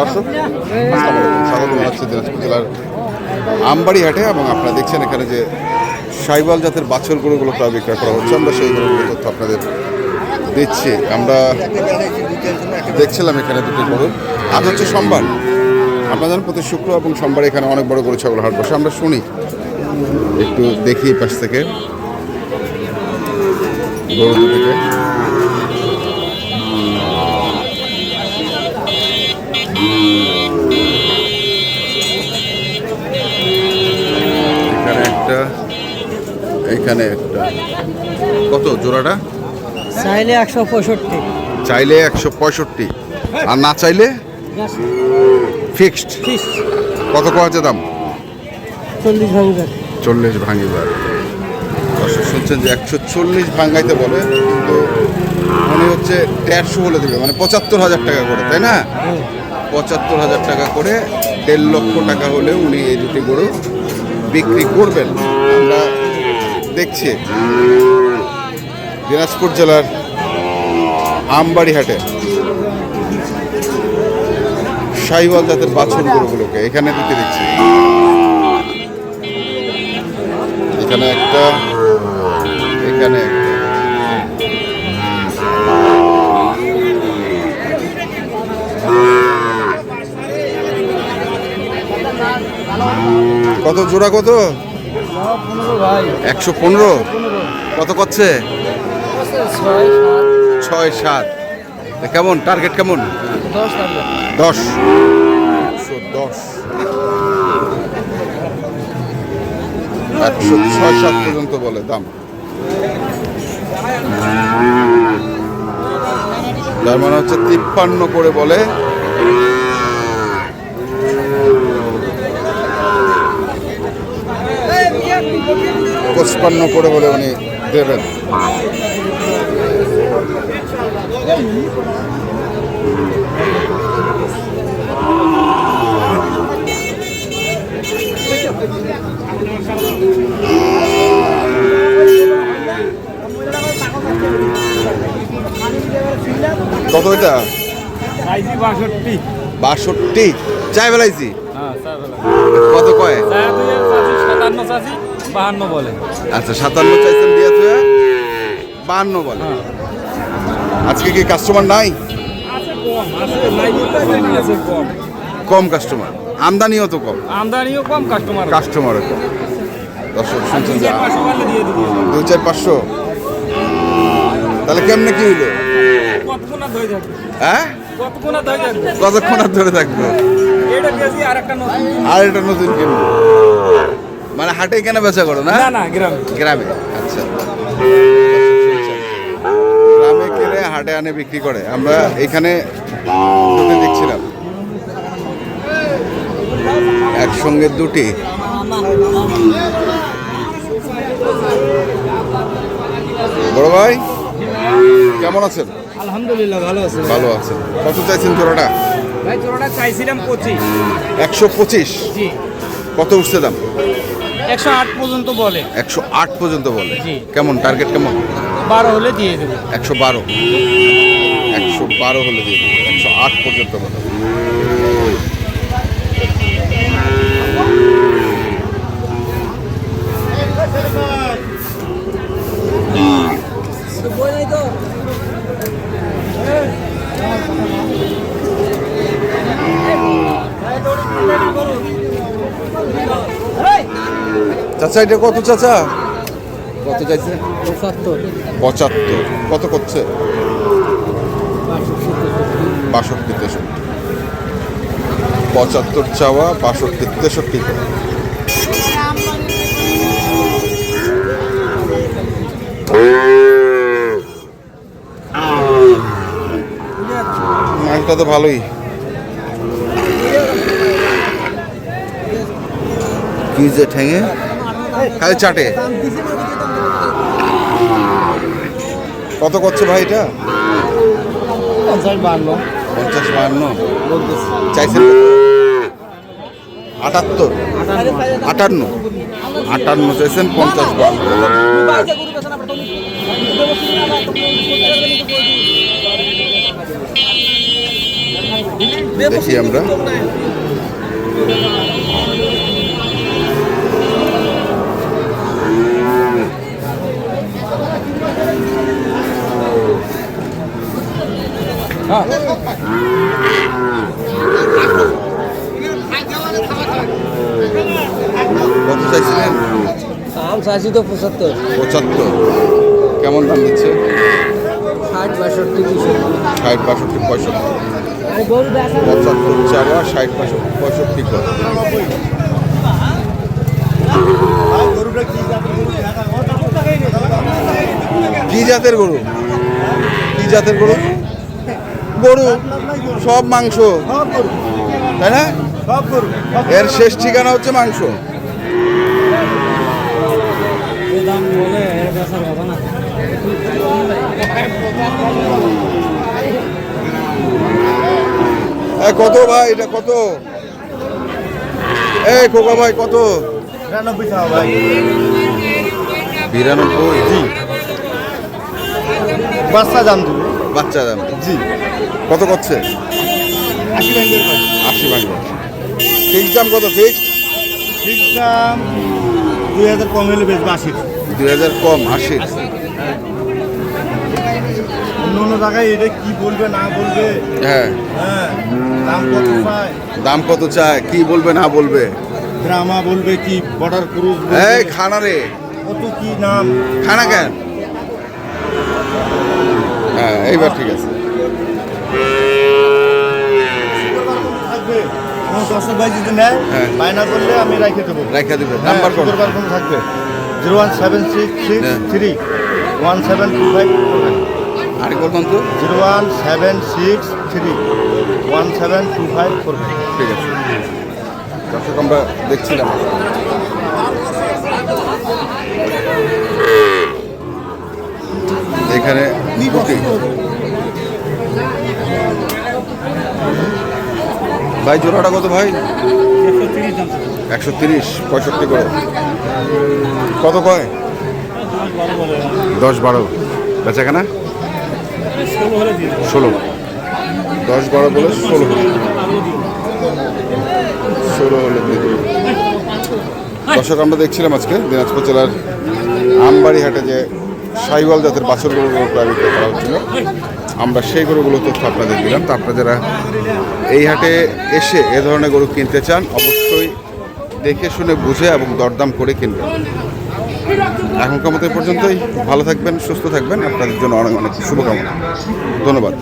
দর্শক স্বাগত জানাচ্ছি দিনাজপুর জেলার আমবাড়ি হাটে এবং আপনারা দেখছেন এখানে যে সাইবাল জাতের বাছর গরুগুলো প্রায় বিক্রয় করা হচ্ছে। আমরা সেই গরুগুলোর তথ্য আপনাদের দিচ্ছি। আমরা দেখছিলাম এখানে দুটি গরু। আজ হচ্ছে সোমবার। আপনারা জানেন প্রতি শুক্র এবং সোমবার এখানে অনেক বড় গরু, ছাগল, হাট বসে। আমরা শুনি। একটু দেখি পাশ থেকে গরু দুটিকে। এখানে একটা। কত জোড়াটা? চাইলে একশো পঁয়ষট্টি। চাইলে একশো পঁয়ষট্টি। আর না চাইলে? ফিক্সড। কত কছে দাম? চল্লিশ ভাঙবেন চল্লিশ ভাঙিবার। শুনছেন যে একশো চল্লিশ ভাঙাইতে বলে তো মনে হচ্ছে দেড়শো হলে দেবে। মানে পঁচাত্তর হাজার টাকা করে তাই না? পঁচাত্তর হাজার টাকা করে দেড় লক্ষ টাকা হলে উনি এই দুটি গরু বিক্রি করবেন। আমরা দেখছি। দিনাজপুর জেলার আমবাড়ি হাটে সাইওয়াল জাতের বাছুর গরুগুলোকে এখানে দিতে দিচ্ছি এখানে একটা, এখানে কত জোড়া কত? একশো পনেরো? কত করছে? ছয় সাত। কেমন? টার্গেট কেমন? দশ। একশো দশ। একশো ছয় সাত পর্যন্ত বলে, দাম। তার মানে হচ্ছে তিপ্পান্ন করে বলে। পঁচপান্ন করে বলে উনি দেবেন। কত এটা? বাষট্টি। চাই বেলাইছি হ্যাঁ কত কয়? সাতান্ন চাষি বাহান্ন বলে। আচ্ছা সাতান্ন চাইছেন দিয়ে থুয়ে? বাহান্ন বলে। আজকে কি কাস্টমার নাই? কম কম। কম কাস্টমার আমদানিও তো কম। আমদানিও কম কাস্টমার কাস্টমারও কম। দর্শক শুনছেন দুই চার পাঁচশো তাহলে কেমনে কি হইল? হ্যাঁ? কতক্ষণ আর ধরে থাকবে? কেজি আর একটা নতুন আর এটা নতুন কিনবো। মানে হাটে কেনা বেচা করো না? না না গ্রামে। গ্রামে? আচ্ছা। গ্রামে কিনে হাটে আনে বিক্রি করে। আমরা এখানে দেখছিলাম। একসঙ্গে দুটি। বড় ভাই কেমন আছেন? আলহামদুলিল্লাহ ভালো আছে। ভালো আছেন। কত চাইছেন জোড়াটা? ভাই জোড়াটা চাইছিলাম পঁচিশ। একশো পঁচিশ? জি। কত উঠছে দাম? একশো আট পর্যন্ত বলে। একশো আট পর্যন্ত বলে। জি। কেমন? টার্গেট কেমন? বারো হলে দিয়ে দেবো। একশো বারো। একশো বারো হলে দিয়ে দেবো। একশো আট পর্যন্ত বলে। চাচা এটা কত চাচা? কত চাইছে? পঁচাত্তর। কত করছে? বাষট্টি তেষট্টি। পঁচাত্তর চাওয়া বাষট্টি তেষট্টি। মালটা তো ভালোই। কি যে ঠেঙে? খালি চাটে কত করছে ভাই এটা? পঞ্চাশ বান্ন পঞ্চাশ বাহান্ন। চাইছেন আটাত্তর। আটান্ন। আটান্ন চাইছেন পঞ্চাশ বাহান্ন। দেখি আমরা। চাইছিলেন? দাম চাইছি তো পঁচাত্তর। পঁচাত্তর। কেমন দাম দিচ্ছে? ষাট বাষট্টি ষাট বাষট্টি পঁয়ষট্টি। আর গরু দেখা পঁচাত্তর চাওয়া ষাট বাষট্টি পঁয়ষট্টি করে। কি জাতের গরু? কি জাতের গরু? গরু সব মাংস। তাই না? এর শেষ ঠিকানা হচ্ছে মাংস দাম বলে এর বেচার হবে না এ, কত ভাই এটা কত? এ খোকা ভাই কত? নিরানব্বই টাকা ভাই। বিরানব্বই? জি। বাচ্চা দাম দেবে বাচ্চা দাম জি। কত করছে? আশি ভাই। আশি ফিক্স দাম কত? ফিক্স ঠিক দাম দুই হাজার কম হলে বেচবো আশি। দুই হাজার কম আশি অন্য অন্য জায়গায় এটা কি বলবে না বলবে? হ্যাঁ। হ্যাঁ দাম কত পায় দাম কত চায় কি বলবে না বলবে? ড্রামা বলবে কি বর্ডার ক্রুজ এই খানা রে। কত কি নাম? খানা কেন? হ্যাঁ এইবার ঠিক আছে। দর্শক ভাই যদি নেয় হ্যাঁ। বায়না করলে আমি রেখে দেবো। রেখে দেবে। নাম্বার কোন থাকবে? Zero one seven six six. Three. One seven two five. আর করবেন তো zero one seven six three. One seven two five four ঠিক আছে। দর্শক আমরা দেখছিলাম এখানে ভাই জোড়াটা কত ভাই? একশো তিরিশ পঁয়ষট্টি করে। কত কয়? দশ বারো। বেচা কেনা? ষোলো। দশ বারো বলে ষোলো। ষোলো হলে দর্শক, আমরা দেখছিলাম আজকে দিনাজপুর জেলার আমবাড়ি হাটে যে সাইওয়াল জাতের বাছর গরুগুলো প্রায় করা হচ্ছিল। আমরা সেই গরুগুলো তথ্য আপনাদের দিলাম। তা আপনারা এই হাটে এসে এ ধরনের গরু কিনতে চান, অবশ্যই দেখে শুনে বুঝে এবং দরদাম করে কিনবে। এখনকার মতো পর্যন্তই? ভালো থাকবেন, সুস্থ থাকবেন। আপনাদের জন্য অনেক অনেক শুভকামনা। ধন্যবাদ।